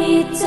นิจ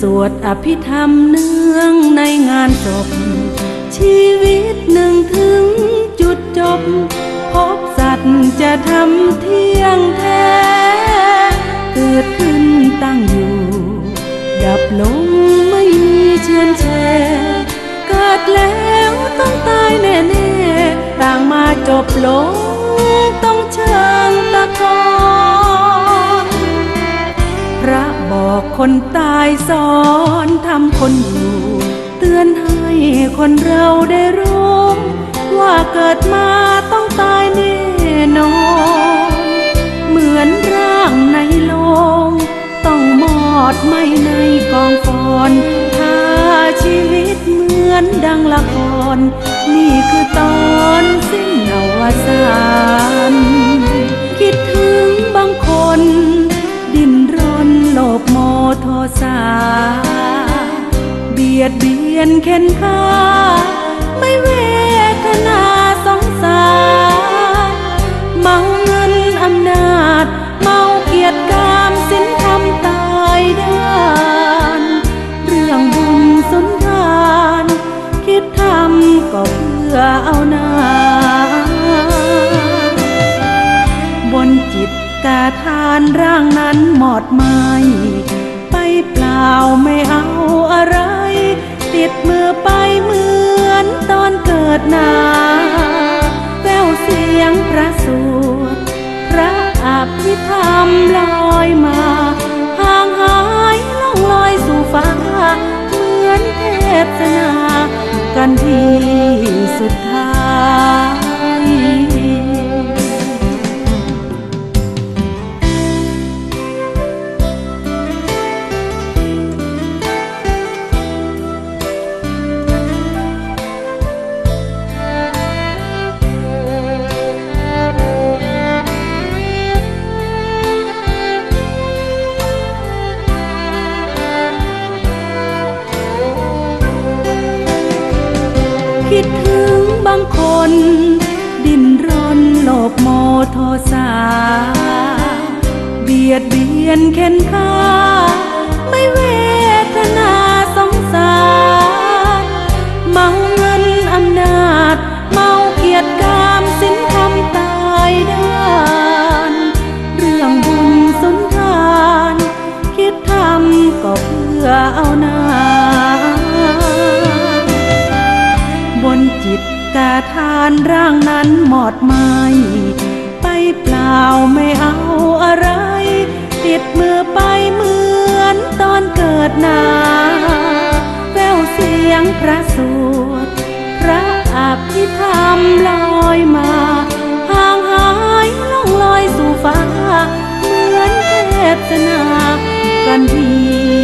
สวดอภิธรรมเนื่องในงานศพชีวิตหนึ่งถึงจุดจบ พบสัตว์จะทำเที่ยงแท้ เกิดขึ้นตั้งอยู่ ดับลงไม่มีเชือนแชร์เกิดแล้วต้องตายแน่ๆต่างมาจบลงต้องเชิงตะกอน คนตายสอนทำคนอยู่ เตือนให้คนเราได้รู้ ว่าเกิดมาต้องตายแน่นอน เหมือนร่างในโลง ต้องมอดไม่ในกองฟอนถ้าชีวิตเหมือนดังละคร นี่คือตอนสิ้นอวสาน สา เบียดเบียนเข็นฆ่า ไม่เวทนาสงสารเมาเงินอำนาจ เมาเกียรติกามสินธรรมตายด้านเรื่องบุญสุนทาน คิดทำก็เพื่อเอานาบนจิตกาทานร่างนั้นหมอดไหม ล่าไม่เอาอะไร ติดมือไปเหมือนตอนเกิดนาแววเสียงพระสวดพระอภิธรรมลอยมาห่างหายล่องลอยสู่ฟ้า เหมือนเทศนา กันที่สุดท้าย คิดถึงบางคน ดิ้นรนโลภโมโทสา เบียดเบียนเข็นฆ่า ไม่เวทนาสงสารเมาเงินอำนาจ เมาเกียรติกามสินธรรมตายด้านเรื่องบุญสุนทาน คิดทำก็เพื่อเอาหน้า จิตกาทานร่างนั้นหมอดไหมไปเปล่าไม่เอาอะไร ติดมือไปเหมือนตอนเกิดนาแววเสียงพระสวดพระอภิธรรมลอยมาห่างหายล่องลอยสู่ฟ้า เหมือนเทศนากันที